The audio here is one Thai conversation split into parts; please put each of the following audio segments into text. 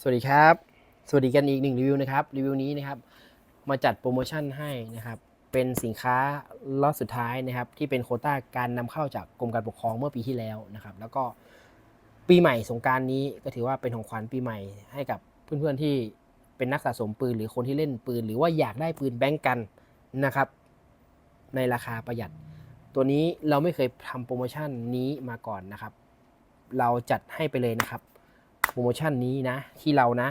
สวัสดีครับ สวัสดีกันอีกหนึ่งรีวิวนะครับ รีวิวนี้นะครับมาจัดโปรโมชั่นให้นะครับ เป็นสินค้าล็อตสุดท้ายนะครับ ที่เป็นโคต้าการนำเข้าจากกรมการปกครองเมื่อปีที่แล้วนะครับ แล้วก็ปีใหม่สงการนี้ก็ถือว่าเป็นของขวัญปีใหม่ให้กับเพื่อนๆที่เป็นนักสะสมปืนหรือคนที่เล่นปืน หรือว่าอยากได้ปืนแบงก์กันนะครับ ในราคาประหยัด ตัวนี้เราไม่เคยทำโปรโมชั่นนี้มาก่อนนะครับ เราจัดให้ไปเลยนะครับ โปรโมชั่นนี้นะที่เรานะ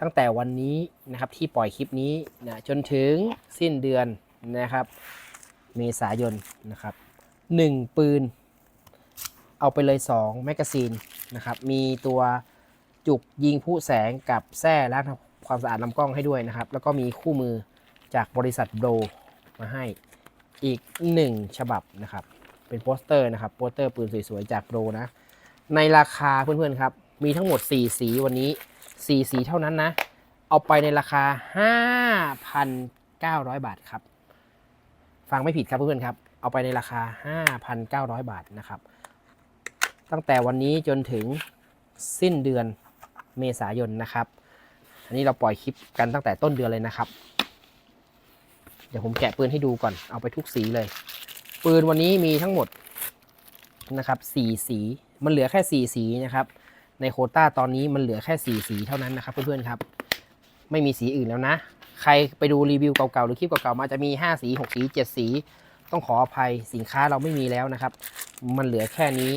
ตั้งแต่วันนี้นะครับที่ปล่อยคลิปนี้นะจนถึงสิ้นเดือนนะครับ เมษายนนะครับ1ปืน เอาไปเลย 2 แมกกาซีนนะครับมีตัวจุกยิงผู้แสงกับแส้ล้างทำความสะอาดลำกล้องให้ด้วยนะครับ แล้วก็มีคู่มือจากบริษัทโบรมาให้อีก 1 ฉบับนะครับ เป็นโปสเตอร์นะครับโปสเตอร์ปืนสวยๆ จากโบรนะ ในราคาเพื่อนๆครับ มีทั้งหมด 4 สีวันนี้ 4 สีเท่านั้นนะ เอาไปในราคา 5,900 บาทครับ ฟังไม่ผิดครับเพื่อนๆครับ เอาไปในราคา 5,900 บาทนะครับ ตั้งแต่วันนี้จนถึงสิ้นเดือนเมษายนนะครับ อันนี้เราปล่อยคลิปกันตั้งแต่ต้นเดือนเลยนะครับ เดี๋ยวผมแกะปืนให้ดูก่อน เอาไปทุกสีเลย ปืนวันนี้มีทั้งหมดนะครับสี่สี มันเหลือแค่สี่สีนะครับ ในโคต้าตอนนี้มันเหลือแค่สี่สีเท่านั้นนะครับเพื่อนๆครับ ไม่มีสีอื่นแล้วนะ ใครไปดูรีวิวเก่าๆหรือคลิปเก่าๆมาจะมี 5 สี 6 สี 7 สี ต้องขออภัยสินค้าเราไม่มีแล้วนะครับ มันเหลือแค่นี้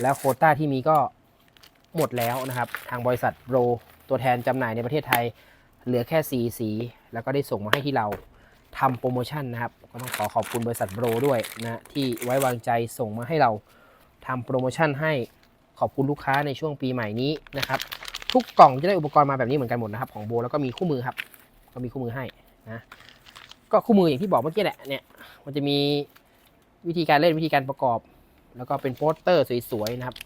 แล้วโคต้าที่มีก็หมดแล้วนะครับ ทางบริษัทโรตัวแทนจำหน่ายในประเทศไทย เหลือแค่ 4 สี แล้วก็ได้ส่งมาให้ที่เราทำโปรโมชั่นนะครับ ก็ต้องขอขอบคุณบริษัทโรด้วยนะที่ไว้วางใจส่งมาให้เราทำโปรโมชั่นให้ ขอบคุณลูกค้าในช่วงปีใหม่นี้นะครับ ทุกกล่องจะได้อุปกรณ์มาแบบนี้เหมือนกันหมดนะครับของโบแล้วก็มีคู่มือครับ ก็มีคู่มือให้นะก็คู่มืออย่างที่บอกเมื่อกี้แหละเนี่ยมันจะมีวิธีการเล่นวิธีการประกอบ แล้วก็เป็นโปสเตอร์สวยๆนะครับ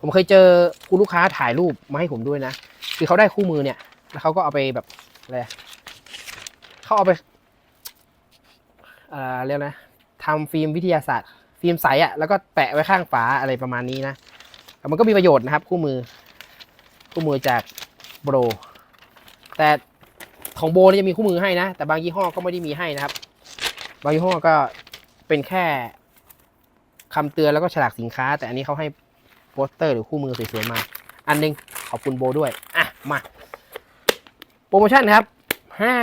ผมเคยเจอคุณลูกค้าถ่ายรูปมาให้ผมด้วยนะ คือเขาได้คู่มือเนี่ย แล้วเขาก็เอาไปแบบอะไรเขาเอาไปเอ่อเรียกนะทำฟิล์มวิทยาศาสตร์ ฟิล์มใสอะแล้วก็แปะไว้ข้างฝาอะไรประมาณนี้นะ มันก็มีประโยชน์นะครับ คู่มือ คู่มือจากโบรแต่ของโบนี่จะมีคู่มือให้นะ แต่บางยี่ห้อก็ไม่ได้มีให้นะครับ บางยี่ห้อก็เป็นแค่คำเตือนแล้วก็ฉลากสินค้า แต่อันนี้เขาให้โปสเตอร์หรือคู่มือสวยๆมา อันหนึงขอบคุณโบด้วย อะ มา โปรโมชั่นครับ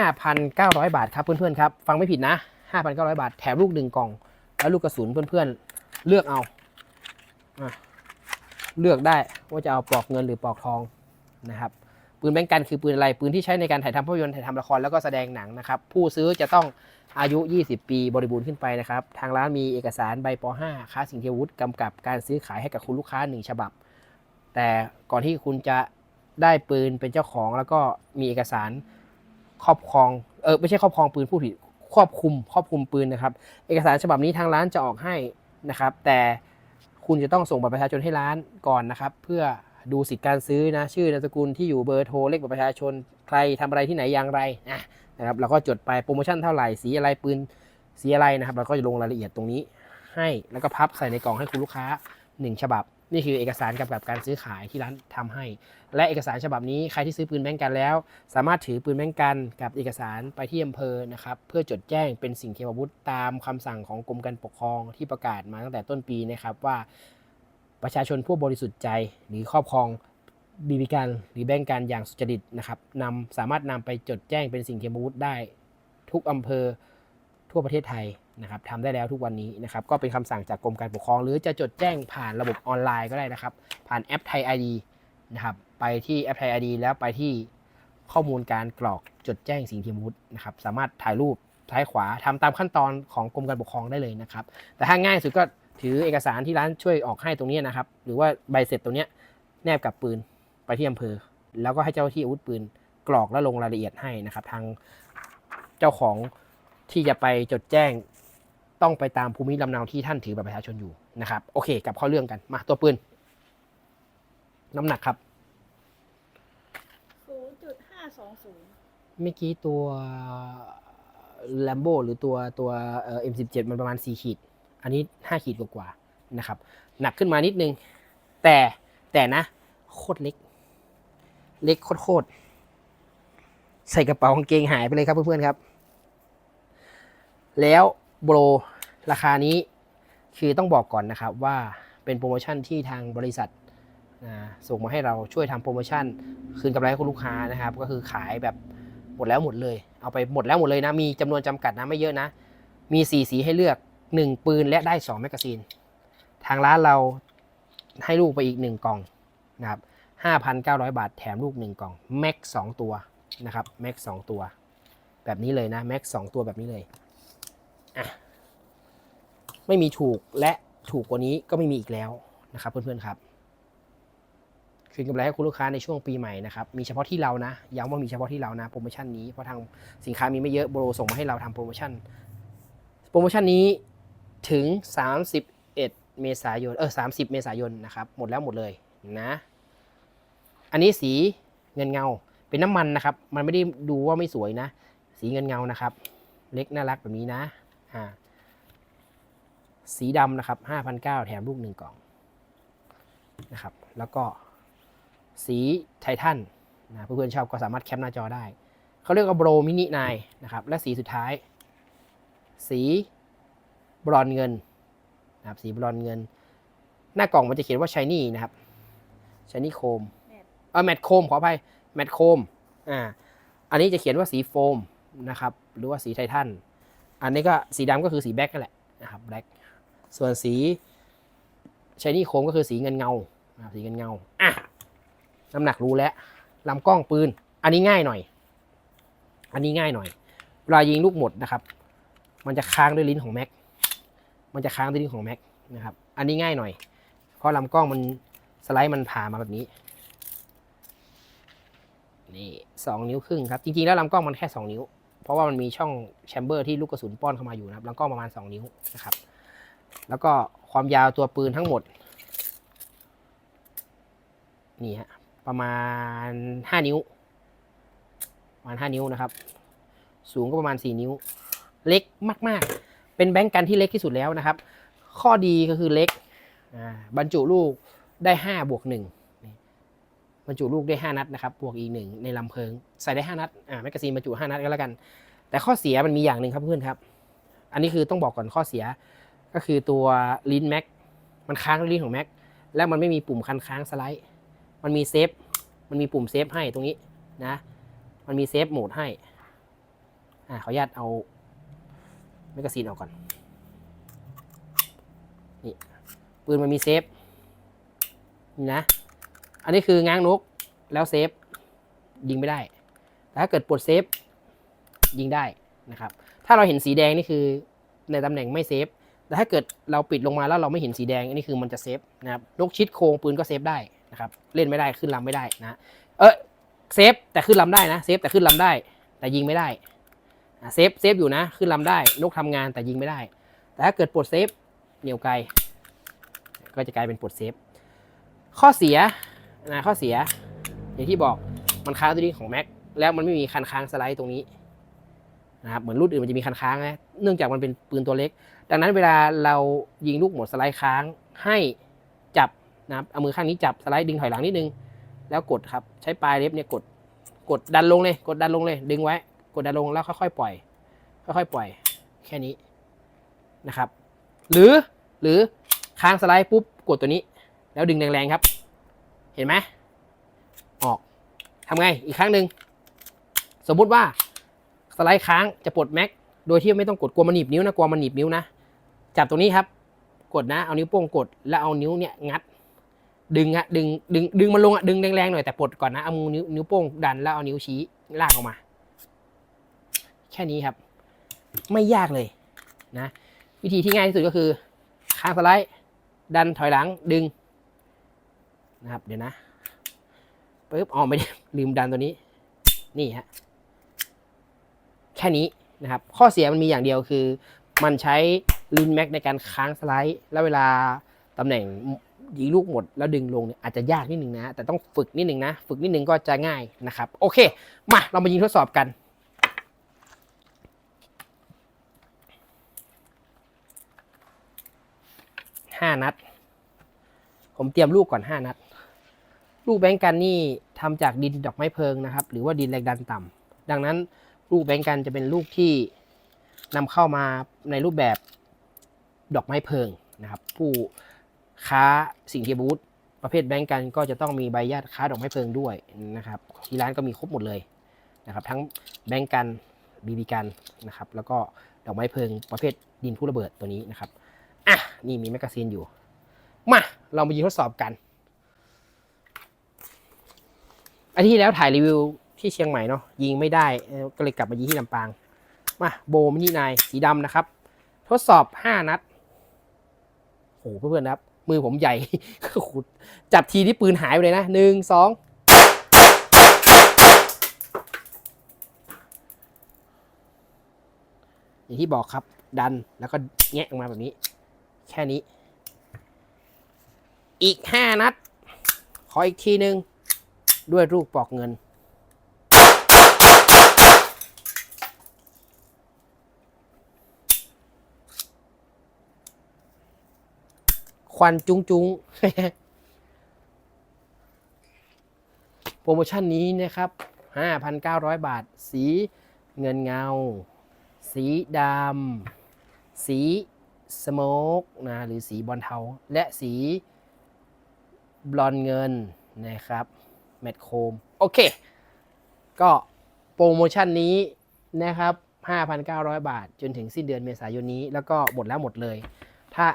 5,900 บาทครับเพื่อนๆครับ ฟังไม่ผิดนะ 5,900 บาท แถมลูกหนึ่งกล่อง แล้วลูกกระสุนเพื่อนๆ เลือกเอาอะ เลือกได้ว่าจะเอาปลอกเงินหรือปลอกทองนะครับปืนแบงกันคือปืนอะไรปืนที่ใช้ในการถ่ายทำภาพยนตร์ถ่ายทำละครแล้วก็แสดงหนังนะครับ ผู้ซื้อจะต้องอายุ 20 ปีบริบูรณ์ขึ้นไปนะครับ ทางร้านมีเอกสารใบป .5 ค้าสิ่งเทียวุฒิกำกับการซื้อขายให้กับคุณลูกค้า 1 ฉบับ แต่ก่อนที่คุณจะได้ปืนเป็นเจ้าของแล้วก็มีเอกสารครอบครองเออไม่ใช่ครอบครองปืนผู้ผิดครอบคุมครอบคุมปืนนะครับ เอกสารฉบับนี้ทางร้านจะออกให้นะครับ แต่ คุณจะต้องส่งบัตรประชาชนให้ร้านก่อนนะครับ เพื่อดูสิทธิการซื้อนะชื่อนามสกุลที่อยู่เบอร์โทรเลขบัตรประชาชนใครทำอะไรที่ไหนอย่างไรนะนะครับเราก็จดไปโปรโมชั่นเท่าไหร่สีอะไรปืนสีอะไรนะครับเราก็จะลงรายละเอียดตรงนี้ให้แล้วก็พับใส่ในกล่องให้คุณลูกค้า 1 ฉบับ นี่คือเอกสารกำกับการซื้อขายที่ร้านทำให้ และเอกสารฉบับนี้ใครที่ซื้อปืนแบงก์กันแล้ว สามารถถือปืนแบงก์กันกับเอกสารไปที่อำเภอนะครับเพื่อจดแจ้งเป็นสิ่งเทียมอาวุธตามคำสั่งของกรมการปกครองที่ประกาศมาตั้งแต่ต้นปีนะครับว่าประชาชนผู้บริสุทธิ์ใจหรือครอบครองบีบีกันหรือแบงก์กันอย่างสุจริตนะครับนำสามารถนำไปจดแจ้งเป็นสิ่งเทียมอาวุธได้ ทุกอำเภอทั่วประเทศไทย นะครับทำได้แล้วทุกวันนี้นะครับก็เป็นคำสั่งจากกรมการปกครอง หรือจะจดแจ้งผ่านระบบออนไลน์ก็ได้นะครับ ผ่านแอปไทย ID นะครับไปที่แอปไทย ID แล้วไปที่ข้อมูลการกรอกจดแจ้งสิ่งทียมอาวุธนะครับสามารถถ่ายรูปซ้ายขวาทำตามขั้นตอนของกรมการปกครองได้เลยนะครับ แต่ถ้าง่ายสุดก็ถือเอกสารที่ร้านช่วยออกให้ตรงนี้นะครับ หรือว่าใบเสร็จตรงเนี้ยแนบกับปืนไปที่อำเภอ แล้วก็ให้เจ้าหน้าที่อาวุธปืนกรอกและลงรายละเอียดให้นะครับ ทางเจ้าของที่จะไปจดแจ้ง ต้องไปตามภูมิลำเนาที่ท่านถือบัตรประชาชนอยู่นะครับโอเคกลับเข้าเรื่องกันมาตัวปืนน้ำหนักครับศูนย์จุดห้าสองศูนย์เมื่อกี้ตัว Lambo หรือตัวตัวเอ่อ M17 มันประมาณ4ขีด อันนี้5ขีดกว่าๆนะครับ หนักขึ้นมานิดนึง แต่แต่นะ โคตรเล็ก เล็กโคตรๆใส่กระเป๋ากางเกงหายไปเลยครับเพื่อนๆครับ แล้วโบร ราคานี้คือต้องบอกก่อนนะครับว่าเป็นโปรโมชั่นที่ทางบริษัทส่งมาให้เราช่วยทำโปรโมชั่น คืนกำไรให้คุณลูกค้านะครับ ก็คือขายแบบหมดแล้วหมดเลย เอาไปหมดแล้วหมดเลยนะ มีจำนวนจำกัดนะไม่เยอะนะ มี 4 สีให้เลือก 1 ปืนและได้ 2 แมกกาซีน ทางร้านเราให้ลูกไปอีก 1 กล่องนะครับ5,900 บาทแถมลูก 1 กล่องแม็ก2ตัวนะครับแม็ก2ตัว แบบนี้เลยนะแม็ก2ตัวแบบนี้เลยอะ ไม่มีถูกและถูกกว่านี้ก็ไม่มีอีกแล้วนะครับเพื่อนๆครับคืนกำไรให้คุณลูกค้าในช่วงปีใหม่นะครับ มีเฉพาะที่เรานะย้ำว่ามีเฉพาะที่เรานะโปรโมชั่นนี้ เพราะทางสินค้ามีไม่เยอะโบรส่งมาให้เราทำโปรโมชั่น โปรโมชั่นนี้ถึง 31 เมษายน เออ 30 เมษายนนะครับ หมดแล้วหมดเลยนะ อันนี้สีเงินเงา เป็นน้ำมันนะครับ มันไม่ได้ดูว่าไม่สวยนะ สีเงินเงานะครับ เล็กน่ารักแบบนี้นะ อ่า สีดำนะครับ5,900แถมลูกหนึ่งกล่องนะครับ แล้วก็สีไททันนะเพื่อนๆชอบก็สามารถแคปหน้าจอได้ เขาเรียกว่าโบรมินินายนะครับ และสีสุดท้าย สีบรอนเงินนะครับ สีบรอนเงิน หน้ากล่องมันจะเขียนว่าชายนี่นะครับชายนี่โคมเออแมทโคมขออภัยแมทโคมอ่าอันนี้จะเขียนว่าสีโฟมนะครับ หรือว่าสีไททัน อันนี้ก็สีดำก็คือสีแบล็กนั่นแหละนะครับแบล็ก ส่วนสีชายนี่โคมก็คือสีเงินเงาสีเงินเงาอะน้ำหนักรู้แล้วลำกล้องปืน อันนี้ง่ายหน่อย อันนี้ง่ายหน่อยเวลายิงลูกหมดนะครับ มันจะค้างด้วยลิ้นของแม็ก มันจะค้างด้วยลิ้นของแม็กนะครับ อันนี้ง่ายหน่อย เพราะลำกล้องมันสไลด์มันผ่ามาแบบนี้ นี่สองนิ้วครึ่งครับ จริงๆแล้วลำกล้องมันแค่สองนิ้ว เพราะว่ามันมีช่องแชมเบอร์ที่ลูกกระสุนป้อนเข้ามาอยู่นะครับลำกล้องประมาณสองนิ้วนะครับ แล้วก็ความยาวตัวปืนทั้งหมด นี่ฮะ ประมาณ 5 นิ้ว ประมาณ 5 นิ้วนะครับ สูงก็ประมาณ 4 นิ้ว เล็กมาก ๆ เป็นแบงก์กันที่เล็กที่สุดแล้วนะครับ ข้อดีก็คือเล็ก บรรจุลูกได้ 5 บวก1นี่บรรจุลูกได้ 5 นัดนะครับบวกอีก 1 ในลำเพลิง ใส่ได้ 5 นัดอ่าแมกกาซีนบรรจุ 5 นัดก็แล้วกัน แต่ข้อเสียมันมีอย่างหนึ่งครับเพื่อนครับ อันนี้คือต้องบอกก่อนข้อเสีย ก็คือตัวลิ้นแม็กมันค้างลิ้นของแม็กแล้วมันไม่มีปุ่มคันค้างสไลด์ มันมีเซฟ มันมีปุ่มเซฟให้ตรงนี้นะ มันมีเซฟโหมดให้ อ่าขออนุญาตเอาแมกกาซีนออกก่อน นี่ปืนมันมีเซฟ นี่นะ อันนี้คือง้างนกแล้วเซฟ ยิงไม่ได้ แต่ถ้าเกิดปลดเซฟ ยิงได้นะครับ ถ้าเราเห็นสีแดงนี่คือในตำแหน่งไม่เซฟ แต่ถ้าเกิดเราปิดลงมาแล้วเราไม่เห็นสีแดงอันนี้คือมันจะเซฟนะครับนกชิดโครงปืนก็เซฟได้นะครับเล่นไม่ได้ขึ้นลำไม่ได้นะเออเซฟแต่ขึ้นลำได้นะเซฟแต่ขึ้นลำได้ แต่ยิงไม่ได้เซฟเซฟอยู่นะขึ้นลำได้ นกทำงานแต่ยิงไม่ได้ แต่ถ้าเกิดปลดเซฟเหนียวไกล ก็จะกลายเป็นปลดเซฟข้อเสียนะข้อเสีย อย่างที่บอกมันค้างตัวนี้ของแม็กแล้วมันไม่มีคันค้างสไลด์ตรงนี้นะครับเหมือนรุ่นอื่นมันจะมีคันค้างนะเนื่องจากมันเป็นปืนตัวเล็ก ดังนั้นเวลาเรายิงลูกหมดสไลด์ค้างให้จับนะครับเอามือข้างนี้จับสไลด์ดึงถอยหลังนิดนึง แล้วกดครับใช้ปลายเล็บเนี่ยกดกดดันลงเลย กดดันลงเลย ดึงไว้ กดดันลงแล้วค่อยๆปล่อย ค่อยๆปล่อย แค่นี้นะครับ หรือหรือค้างสไลด์ปุ๊บกดตัวนี้ แล้วดึงแรงๆครับ เห็นไหมออกทำไงอีกครั้งหนึ่งสมมุติว่าสไลด์ค้างจะปลดแม็กโดยที่ไม่ต้องกดกลัวมันหนีบนิ้วนะกลัวมันหนีบนิ้วนะ จับตรงนี้ครับ กดนะ เอานิ้วโป้งกด แล้วเอานิ้วเนี่ยงัด ดึงอะดึงดึงดึงมันลงอะดึงแรงๆหน่อยแต่ปลดก่อนนะเอามือนิ้วนิ้วโป้งดันแล้วเอานิ้วชี้ลากออกมา แค่นี้ครับ ไม่ยากเลยนะ วิธีที่ง่ายที่สุดก็คือค้างสไลด์ ดันถอยหลังดึงนะครับเดี๋ยวนะปึ๊บอ๋อไม่ได้ลืมดันตัวนี้ นี่ฮะแค่นี้นะครับ ข้อเสียมันมีอย่างเดียวคือ มันใช้ ลินแม็กในการค้างสไลด์ แล้วเวลาตำแหน่งยิงลูกหมดแล้วดึงลงเนี่ยอาจจะยากนิดนึงนะ แต่ต้องฝึกนิดนึงนะ ฝึกนิดนึงก็จะง่ายนะครับ โอเค มาเรามายิงทดสอบกันห้านัด ผมเตรียมลูกก่อนห้านัด ลูกแบงกันนี่ทำจากดินดอกไม้เพลิงนะครับ หรือว่าดินแรงดันต่ำดังนั้นลูกแบงกันจะเป็นลูกที่นำเข้ามาในรูปแบบ ดอกไม้เพลิงนะครับผู้ค้าสิ่งเทียบูธประเภทแบงก์กันก็จะต้องมีใบอนุญาตค้าดอกไม้เพลิงด้วยนะครับที่ร้านก็มีครบหมดเลยนะครับทั้งแบงก์กันบีบีกันนะครับแล้วก็ดอกไม้เพลิงประเภทดินผู้ระเบิดตัวนี้นะครับอะนี่มีแมกกาซีนอยู่ มา เรามายิงทดสอบกันอันที่แล้วถ่ายรีวิวที่เชียงใหม่เนาะยิงไม่ได้ก็เลยกลับมายิงที่ลำปาง มาโบมินินายสีดำนะครับ ทดสอบ 5 นัด โหเพื่อนๆนะครับ มือผมใหญ่ขุดจับทีที่ปืนหายไปเลยนะหนึ่งสองอย่างที่บอกครับ ดันแล้วก็แงะออกมาแบบนี้ แค่นี้ อีก5นัด ขออีกทีหนึ่งด้วยลูกปอกเงิน ควันจุ้งจุ้งโปรโมชั่นนี้นะครับ 5,900 บาท สีเงินเงา สีดำ สีสโมกนะหรือสีบอลเทา และสีบลอนเงินนะครับ แมตโคม โอเค ก็โปรโมชั่นนี้นะครับ 5,900 บาท จนถึงสิ้นเดือนเมษายนนี้ แล้วก็หมดแล้วหมดเลย ถ้า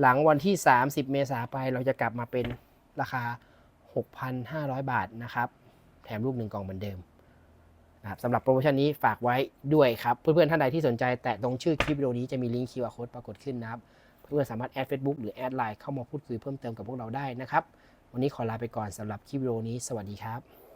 หลังวันที่ 30 เมษาไปเราจะกลับมาเป็นราคา 6,500 บาทนะครับ แถมลูกหนึ่งกล่องเหมือนเดิมนะครับสำหรับโปรโมชั่นนี้ฝากไว้ด้วยครับ เพื่อนๆท่านใดที่สนใจ แตะตรงชื่อคลิปวิดีโอนี้จะมีลิงก์ QR Code ปรากฏขึ้นนะครับ เพื่อนๆสามารถแอด Facebook หรือแอดไลน์เข้ามาพูดคุยเพิ่มเติมกับพวกเราได้นะครับ วันนี้ขอลาไปก่อนสำหรับคลิปวิดีโอนี้ สวัสดีครับ